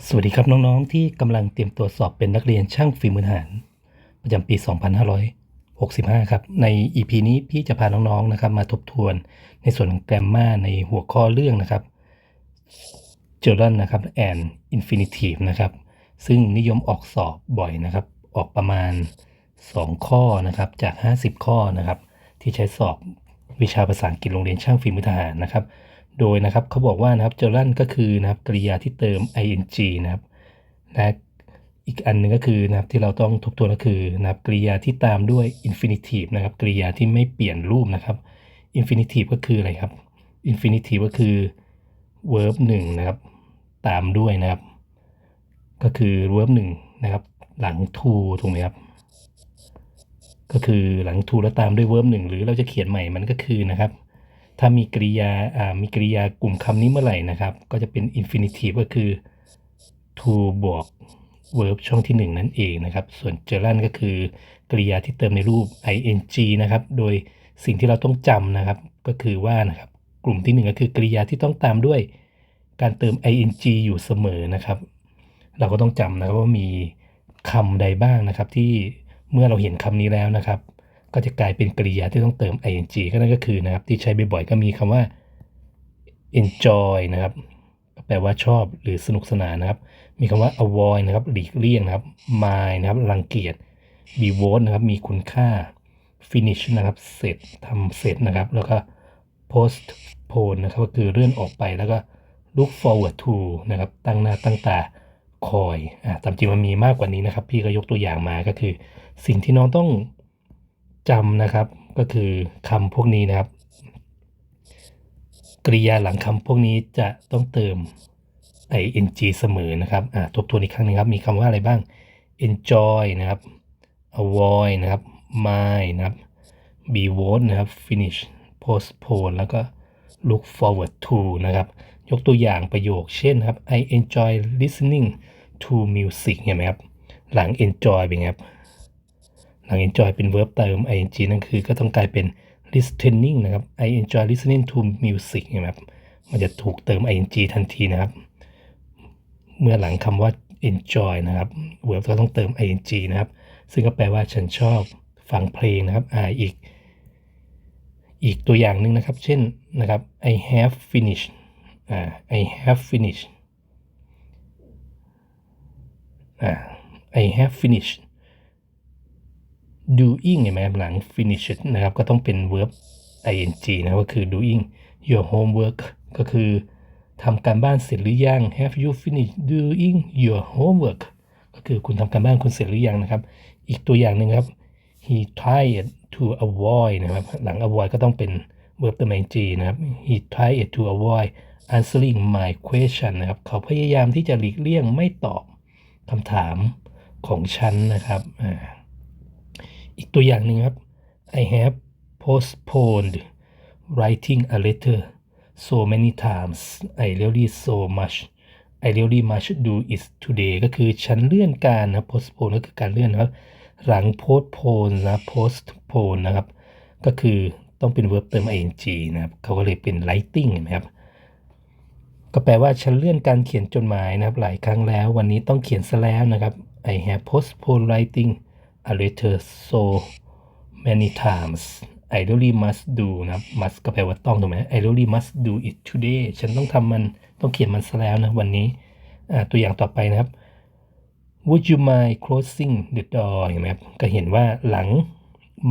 สวัสดีครับน้องๆ ที่กำลังเตรียมตัวสอบเป็นนักเรียนช่างฝีมือทหาร ประจำปี 2565 ครับ ใน EP นี้พี่จะพาน้องๆนะครับ มาทบทวนในส่วนของแกรมมาในหัวข้อเรื่องนะครับเจอรันนะครับ and infinitive นะครับ ซึ่งนิยมออกสอบบ่อยนะครับ ออกประมาณ 2 ข้อนะครับจาก 50 ข้อนะครับ ที่ใช้สอบวิชาภาษาอังกฤษโรงเรียนช่างฝีมือทหารนะครับ โดยนะครับเขาบอกว่านะครับ j o r a n ก็คือนะครับกริยาที่เติม ing นะครับและอีกอันหนึ่งก็คือนะครับที่เราต้องทบทวนก็คือนะครับกริยาที่ตามด้วย infinitive นะครับกริยาที่ไม่เปลี่ยนรูปนะครับ infinitive ก็คืออะไรครับ infinitive ก็คือ verb หนึ่งนะครับตามด้วยนะครับ ก็คือ verb หนึ่งนะครับหลัง to ถูกไหมครับ ก็คือหลัง to แล้วตามด้วย verb หนึ่งหรือเราจะเขียนใหม่มันก็คือนะครับ ถ้ามีกริยาอ่ามีกริยากลุ่มคำนี้เมื่อไหร่นะครับ ก็จะเป็น infinitive ก็คือ to บวก verb ช่องที่ 1 นั่นเองนะครับ ส่วน gerund ก็คือกริยาที่เติมในรูป ing นะครับ โดยสิ่งที่เราต้องจำนะครับ ก็คือว่านะครับกลุ่มที่ 1 ก็คือกริยาที่ต้องตามด้วยการเติม ing อยู่เสมอนะครับ เราก็ต้องจำนะครับว่ามีคำใดบ้างนะครับที่เมื่อเราเห็นคำนี้แล้วนะครับ ก็จะกลายเป็นกริยาที่ต้องเติม ing ก็นั่นก็คือนะครับที่ใช้บ่อยๆก็มีคำว่า enjoy นะครับแปลว่าชอบหรือสนุกสนานนะครับ มีคำว่า avoid นะครับหลีกเลี่ยงนะครับ mind นะครับรังเกียจ devote นะครับมีคุณค่า finish นะครับเสร็จทำเสร็จนะครับ แล้วก็ postpone นะครับก็คือเลื่อนออกไปแล้วก็ look forward to นะครับตั้งหน้าตั้งตาคอยอ่าตามจริงมันมีมากกว่านี้นะครับ พี่ก็ยกตัวอย่างมาก็คือ สิ่งที่น้องต้อง จำนะครับก็คือคำพวกนี้นะครับ กริยาหลังคำพวกนี้จะต้องเติม ing เสมอนะครับอ่าทบทวนอีกครั้งหนึงครับ มีคำว่าอะไรบ้าง enjoy นะครับ avoid นะครับ mind นะครับ be vote นะครับ finish postpone แล้วก็ look forward to นะครับ ยกตัวอย่างประโยคเช่นครับ I enjoy listening to music เห็นไหมครับ หลัง enjoy เป็นไงครับ หลัง enjoy เป็น verb เติม ing นั่นคือก็ต้องกลายเป็น listening นะครับ I enjoy listening to music นไหมครับ มันจะถูกเติม ing ทันทีนะครับ เมื่อหลังคำว่า enjoy นะครับ verb ก็ต้องเติม ing นะครับ ซึ่งก็แปลว่าฉันชอบฟังเพลงนะครับอ่าอีก อีกตัวอย่างหนึ่งนะครับ เช่นนะครับ I have finished อ่า I have finished อ่า I have finished doing เห็นไหมครับหลัง finish นะครับก็ต้องเป็น verb ing นะก็คือ doing your homework ก็คือทำการบ้านเสร็จหรือยัง have you finished doing your homework ก็คือคุณทำการบ้านคุณเสร็จหรือยังนะครับ อีกตัวอย่างหนึ่งครับ he tried to avoid นะครับ หลัง avoid ก็ต้องเป็น verb ติม ing นะครับ he tried to avoid answering my question นะครับ เขาพยายามที่จะหลีกเลี่ยงไม่ตอบคำถามของฉันนะครับอ่า อีกตัวอย่างหนึ่งครับ I have postponed writing a letter so many times I really so much I really much do it today ก็คือฉันเลื่อนการนะ postpone ก็คือการเลื่อนนะครับ หลัง postpone นะ postpone นะครับ ก็คือต้องเป็น verb เติม ing นะครับ เขาก็เลยเป็น writing เห็นไหมครับ ก็แปลว่าฉันเลื่อนการเขียนจดหมายนะครับ หลายครั้งแล้ว วันนี้ต้องเขียนซะแล้วนะครับ I have postponed writing a letter so many times I really must do นะครับ must ก็แปลว่าต้องถูกไหม I really must do it today ฉันต้องทำมันต้องเขียนมันซะแล้วนะวันนี้ตัวอย่างต่อไปนะครับ Would you mind closing the door เห็นไหมครับก็เห็นว่าหลัง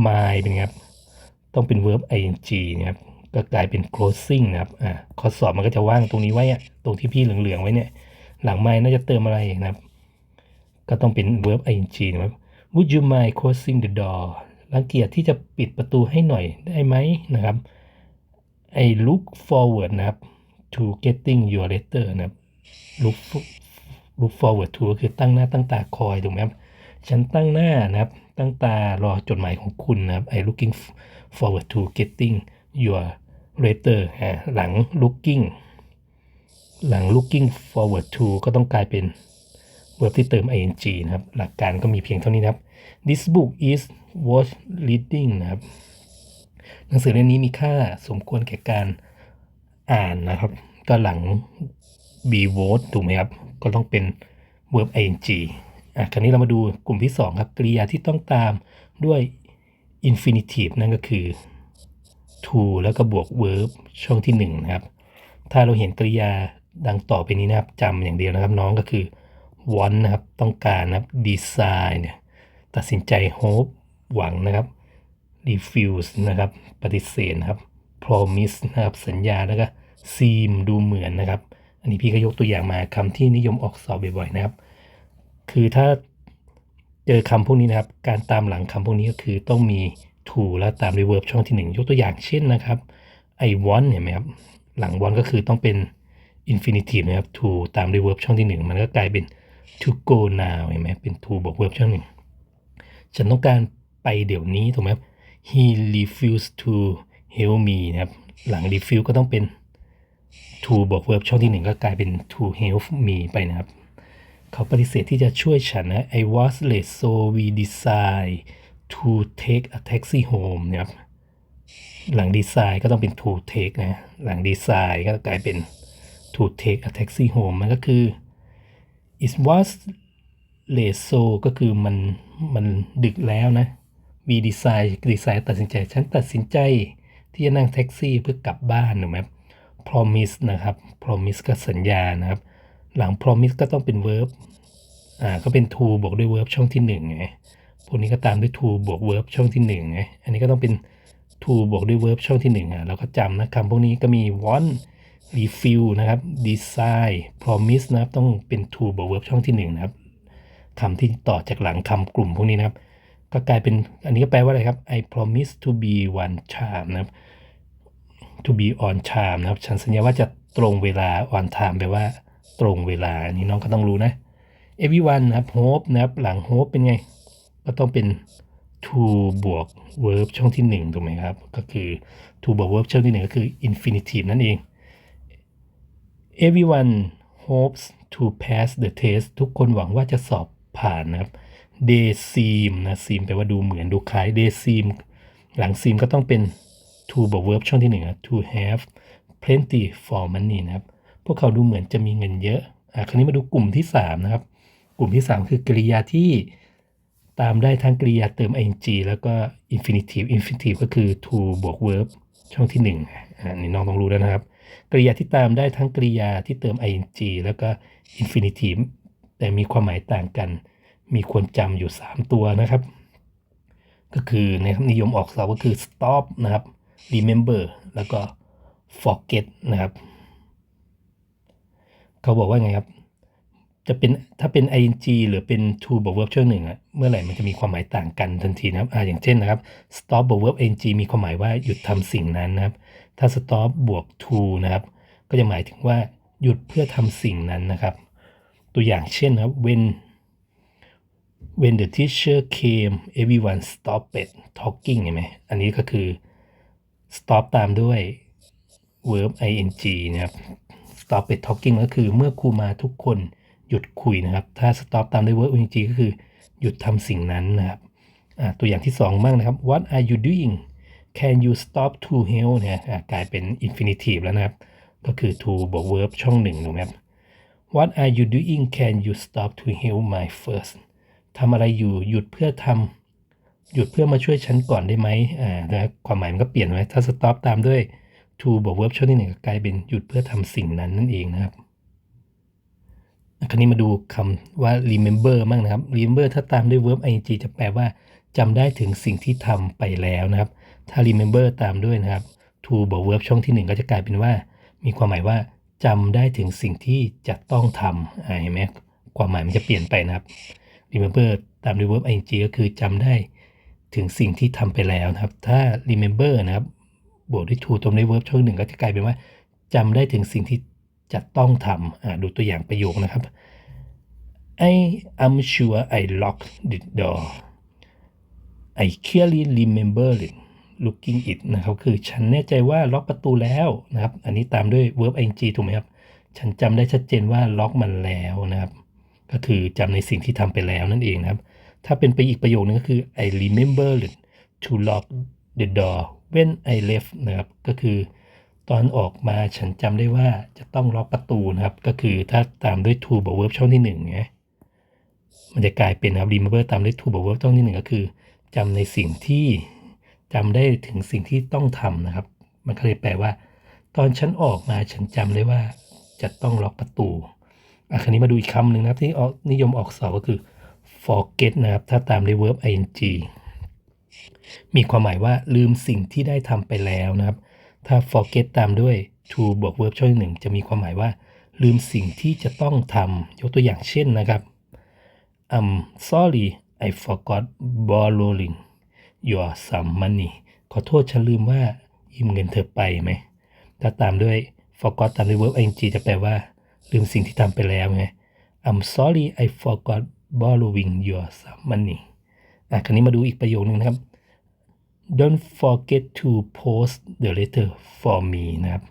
mind เป็นครับ ต้องเป็น verb ing นะครับก็กลายเป็น closing นะครับอ่าข้อสอบมันก็จะว่างตรงนี้ไว้อะตรงที่พี่เหลืองๆไว้เนี่ย หลัง mind น่าจะเติมอะไรนะครับ ก็ต้องเป็น verb ing นะครับ Would you mind closing the door รังเกียจที่จะปิดประตูให้หน่อยได้ไหมนะครับ I look forward นะครับ to getting your letter นะครับ look look forward to คือตั้งหน้าตั้งตาคอยถูกไหมครับฉันตั้งหน้านะครับ ตั้งตารอจดหมายของคุณนะครับ I looking forward to getting your letter อ่าหลัง looking หลัง looking forward to ก็ต้องกลายเป็น verb ที่เติม ing นะครับ หลักการก็มีเพียงเท่านี้นะครับ this book is worth reading นะครับ หนังสือเล่มนี้มีค่าสมควรแก่การอ่านนะครับก็หลัง be worth ถูกไหมครับ ก็ต้องเป็น verb ing อะคราวนี้เรามาดูกลุ่มที่ 2 ครับ กริยาที่ต้องตามด้วย infinitive นั่นก็คือ to แล้วก็บวก verb ช่องที่ 1 นะครับ ถ้าเราเห็นกริยาดังต่อไปนี้นะครับจำอย่างเดียวนะครับน้องก็คือ want นะครับต้องการนะครับ desire เนี่ยตัดสินใจ hope หวังนะครับ refuse นะครับปฏิเสธนะครับ promise นะครับสัญญาแล้วก็ seem ดูเหมือนนะครับ อันนี้พี่ก็ยกตัวอย่างมาคำที่นิยมออกสอบบ่อยๆนะครับ คือถ้าเจอคำพวกนี้นะครับ การตามหลังคำพวกนี้ก็คือต้องมี to แล้วตาม reverb ช่องที่ 1 ยกตัวอย่างเช่นนะครับ I want เห็นไหมครับ หลัง want ก็คือต้องเป็น infinitive นะครับ to ตาม reverb ช่องที่ 1 มันก็กลายเป็น to go now เห็นไหมเป็น to บวก verb ช่องหนึ่งฉันต้องการไปเดี๋ยวนี้ถูกไหม he refused to help me นะครับ หลัง refuse ก็ต้องเป็น to บวก verb ช่องที่หนึ่งก็กลายเป็น to help me ไปนะครับ เขาปฏิเสธที่จะช่วยฉันนะ I was late so we decide to take a taxi home นะครับ หลัง decide ก็ต้องเป็น to take นะ หลัง decide ก็กลายเป็น to take a taxi home มันก็คือ it was late so ก็คือมันมันดึกแล้วนะ we decide decide ตัดสินใจ ฉันตัดสินใจที่จะนั่งแท็กซี่เพื่อกลับบ้านถูกไหมครับ promise นะครับ promise ก็สัญญานะครับ หลัง promise ก็ต้องเป็น verb อ่าก็เป็น to บวกด้วย verb ช่องที่หนึ่งไงพวกนี้ก็ตามด้วย to บวก verb ช่องที่หนึ่งไงอันนี้ก็ต้องเป็น to บวกด้วย verb ช่องที่หนึ่งอะเราก็จำนะคำพวกนี้ก็มี want refill นะครับ decide promise นะครับต้องเป็น to บวก verb ช่องที่หนึ่งนะครับคำที่ต่อจากหลังคำกลุ่มพวกนี้นะครับ ก็กลายเป็นอันนี้ก็แปลว่าอะไรครับ I promise to be one charm นะครับ to be on time นะครับ ฉันสัญญาว่าจะตรงเวลา on time แปลว่าตรงเวลาอันนี้น้องก็ต้องรู้นะ everyone นะครับ hope นะครับหลัง hope เป็นไง ก็ต้องเป็น to บวก verb ช่องที่1ถูกไหมครับ ก็คือ to บวก verb ช่องที่ 1 ก็คือ infinitive นั่นเอง everyone hopes to pass the test ทุกคนหวังว่าจะสอบผ่านนะครับ they seem นะ seem แปลว่าดูเหมือนดูคล้าย they seem หลัง seem ก็ต้องเป็น to บวก verb ช่องที่หนึ่งอะ to have plenty for money นะครับ พวกเขาดูเหมือนจะมีเงินเยอะ อะ คราวนี้มาดูกลุ่มที่ 3 นะครับ กลุ่มที่ 3 คือกริยาที่ตามได้ทั้งกริยาเติม ing แล้วก็ infinitive infinitive ก็คือ to บวก verb ช่องที่1อะอันนี้น้องต้องรู้แล้วนะครับ กริยาที่ตามได้ทั้งกริยาที่เติม ing แล้วก็ infinitive แต่มีความหมายต่างกัน มีควรจำอยู่ 3 ตัวนะครับ ก็คือในนิยมออกเสอบก็คือ stop นะครับ remember แล้วก็ forget นะครับ เขาบอกว่าไงครับ จะเป็นถ้าเป็น ing หรือเป็น to บวก verb ช่วงหนึ่งอะเมื่อไหร่มันจะมีความหมายต่างกันทันทีนะครับอ่าอย่างเช่นนะครับ stop บวก verb ing มีความหมายว่าหยุดทำสิ่งนั้นนะครับ ถ้า stop บวก to นะครับ ก็จะหมายถึงว่าหยุดเพื่อทำสิ่งนั้นนะครับ ตัวอย่างเช่นนะครับ when when the teacher came everyone stopped talking เห็นไหมอันนี้ก็คือ stop ตามด้วย verb ing นะครับ stop talking ก็คือเมื่อครูมาทุกคน หยุดคุยนะครับ ถ้า stop ตามด้วย verb ing ก็คือหยุดทำสิ่งนั้นนะครับตัวอย่างที่สองบ้างนะครับ what are you doing can you stop to help เนี่ยกลายเป็น infinitive แล้วนะครับ ก็คือ to บวก verb ช่องหนึ่งถูครับ what are you doing can you stop to help my first ทำอะไรอยู่หยุดเพื่อทำหยุดเพื่อมาช่วยฉันก่อนได้ไหมอ่านะความหมายมันก็เปลี่ยนไว้ถ้า stop ตามด้วย to บวก verb ช่องที่หนึ่งก็กลายเป็นหยุดเพื่อทำสิ่งนั้นนั่นเองนะครับ คราวนี้มาดูคำว่า remember มั่งนะครับ remember ถ้าตามด้วย verb ing จะแปลว่าจำได้ถึงสิ่งที่ทำไปแล้วนะครับ ถ้า remember ตามด้วยนะครับ to บวก verb ช่องที่หนึ่งก็จะกลายเป็นว่า มีความหมายว่าจำได้ถึงสิ่งที่จะต้องทำเห็นไหมความหมายมันจะเปลี่ยนไปนะครับ remember ตามด้วย verb ing ก็คือจำได้ถึงสิ่งที่ทำไปแล้วนะครับ ถ้า remember นะครับ บวกด้วย to ตรงด้วย verb ช่องหนึ่งก็จะกลายเป็นว่าจำได้ถึงสิ่งที่ จะต้องทำดูตัวอย่างประโยคนะครับ I am sure I locked the door I clearly remember it looking it นะครับคือฉันแน่ใจว่าล็อกประตูแล้วนะครับ อันนี้ตามด้วย verb ing ถูกไหมครับ ฉันจำได้ชัดเจนว่าล็อกมันแล้วนะครับ ก็คือจำในสิ่งที่ทำไปแล้วนั่นเองนะครับ ถ้าเป็นไปอีกประโยคนึงก็คือ I remember to lock the door when I left นะครับ ก็คือ ตอนออกมาฉันจำได้ว่าจะต้องล็อกประตูนะครับ ก็คือถ้าตามด้วย to บวก verb ช่องที่หนึ่งไงมันจะกลายเป็นครับ remember ตามด้วย to บวก verb ช่องที่หนึ่งก็คือจำในสิ่งที่จำได้ถึงสิ่งที่ต้องทำนะครับ มันก็เลยแปลว่า ตอนฉันออกมาฉันจำได้ว่าจะต้องล็อกประตูอะคราวนี้มาดูอีกคำหนึ่งนะครับ ที่นิยมออกสอบก็คือ forget นะครับ ถ้าตามด้วย verb ing มีความหมายว่าลืมสิ่งที่ได้ทำไปแล้วนะครับ ถ้า forget ตามด้วย to บวก verb ช่องหนึ่งจะมีความหมายว่า ลืมสิ่งที่จะต้องทำยกตัวอย่างเช่นนะครับ I'm sorry I forgot borrowing your some money ขอโทษฉันลืมว่ายืมเงินเธอไปไหม ถ้าตามด้วย forgot ตามด้วย verb ing จะแปลว่า ลืมสิ่งที่ทำไปแล้วไง I'm sorry I forgot borrowing your some money อะ คราวนี้มาดูอีกประโยคนึงนะครับ Don't forget to post the letter for me นะครับ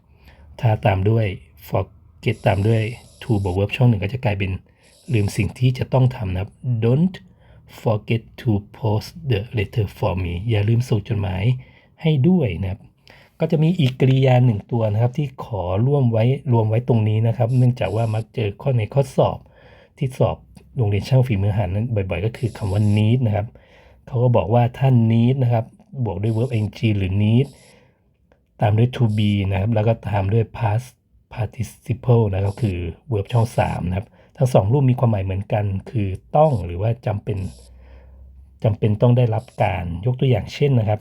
ถ้าตามด้วย forget ตามด้วย to บวก verb ช่องหนึ่งก็จะกลายเป็นลืมสิ่งที่จะต้องทำนะครับ Don't forget to post the letter for me อย่าลืมส่งจดหมายให้ด้วยนะครับ ก็จะมีอีกกริยาหนึ่งตัวนะครับที่ขอร่วมไว้รวมไว้ตรงนี้นะครับ เนื่องจากว่ามักเจอข้อในข้อสอบที่สอบโรงเรียนช่างฝีมือหันนั้นบ่อยๆ ก็คือคำว่า need นะครับ เขาก็บอกว่าถ้า need นะครับ บวกด้วย verb ing หรือ need ตามด้วย to be นะครับ แล้วก็ตามด้วย past participle นะครับคือ verb ช่อง 3 นะครับ ทั้งสองรูปมีความหมายเหมือนกัน คือต้องหรือว่าจำเป็นจำเป็นต้องได้รับการยกตัวอย่างเช่นนะครับ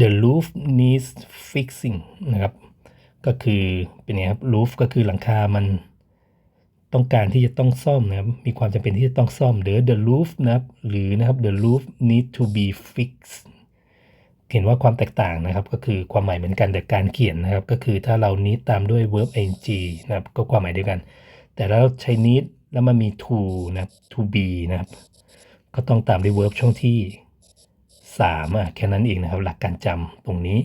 the roof needs fixing นะครับ ก็คือเป็นไงครับ roof ก็คือหลังคามัน ต้องการที่จะต้องซ่อมนะครับ มีความจำเป็นที่จะต้องซ่อมหรือ the roof นะครับ หรือนะครับ the roof need to be fixed เห็นว่าความแตกต่างนะครับ ก็คือความหมายเหมือนกันแต่การเขียนนะครับ ก็คือถ้าเรา need ตามด้วย verb ing นะครับ ก็ความหมายเดียวกัน แต่แล้วใช้ need แล้วมันมี to นะครับ to be นะครับ ก็ต้องตามด้วย verb ช่องที่3อะแค่นั้นเองนะครับ หลักการจำตรงนี้